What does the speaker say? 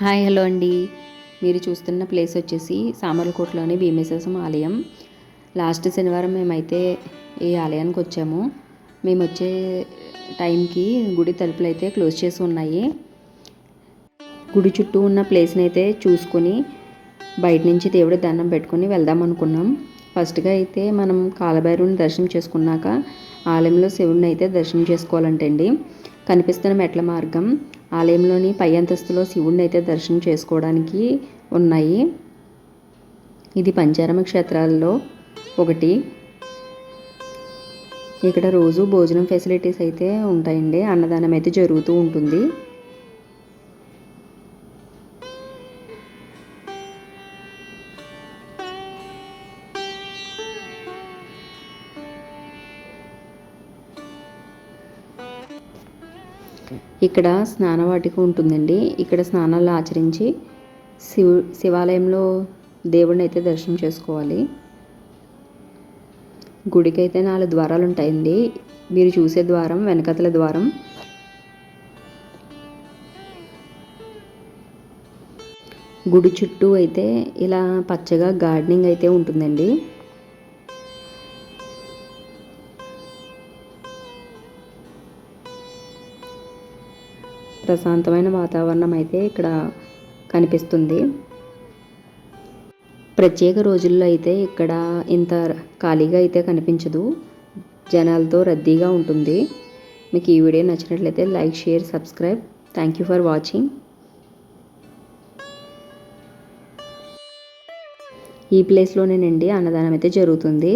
Hi hello అండి. మీరు చూస్తున్న ప్లేస్ వచ్చేసి సామర్లకోటలోని భీమేశ్వరం ఆలయం. లాస్ట్ శనివారం మేమైతే ఈ ఆలయానికి వచ్చాము. మేము వచ్చే టైంకి గుడి తలుపులు అయితే క్లోజ్ చేసి ఉన్నాయి. గుడి చుట్టూ ఉన్న ప్లేస్ని అయితే చూసుకొని బయట నుంచి దేవుడి దండం పెట్టుకొని వెళ్దాం అనుకున్నాం. ఫస్ట్గా అయితే మనం కాలభైరుని దర్శనం చేసుకున్నాక ఆలయంలో శివుడిని అయితే దర్శనం చేసుకోవాలంటండి. కనిపిస్తున్న మెట్ల మార్గం ఆలయంలోని పై అంతస్తులో శివుణ్ణి అయితే దర్శనం చేసుకోవడానికి ఉన్నాయి. ఇది పంచారమ క్షేత్రాల్లో ఒకటి. ఇక్కడ రోజు భోజనం ఫెసిలిటీస్ అయితే ఉంటాయండి. అన్నదానం అయితే జరుగుతూ ఉంటుంది. ఇక్కడ స్నానవాటిక ఉంటుందండి. ఇక్కడ స్నానాలు ఆచరించి శివ శివాలయంలో దేవుడిని అయితే దర్శనం చేసుకోవాలి. గుడికి అయితే నాలుగు ద్వారాలు ఉంటాయండి మీరు చూసే ద్వారం వెనకతల ద్వారం. గుడి చుట్టూ అయితే ఇలా పచ్చగా గార్డెనింగ్ అయితే ఉంటుందండి. ప్రశాంతమైన వాతావరణం అయితే ఇక్కడ కనిపిస్తుంది. ప్రత్యేక రోజుల్లో అయితే ఇక్కడ ఇంత ఖాళీగా అయితే కనిపించదు. జనాలతో రద్దీగా ఉంటుంది. మీకు ఈ వీడియో నచ్చినట్లయితే like share subscribe. Thank you for watching ఈ ప్లేస్లోనేనండి అన్నదానం అయితే జరుగుతుంది.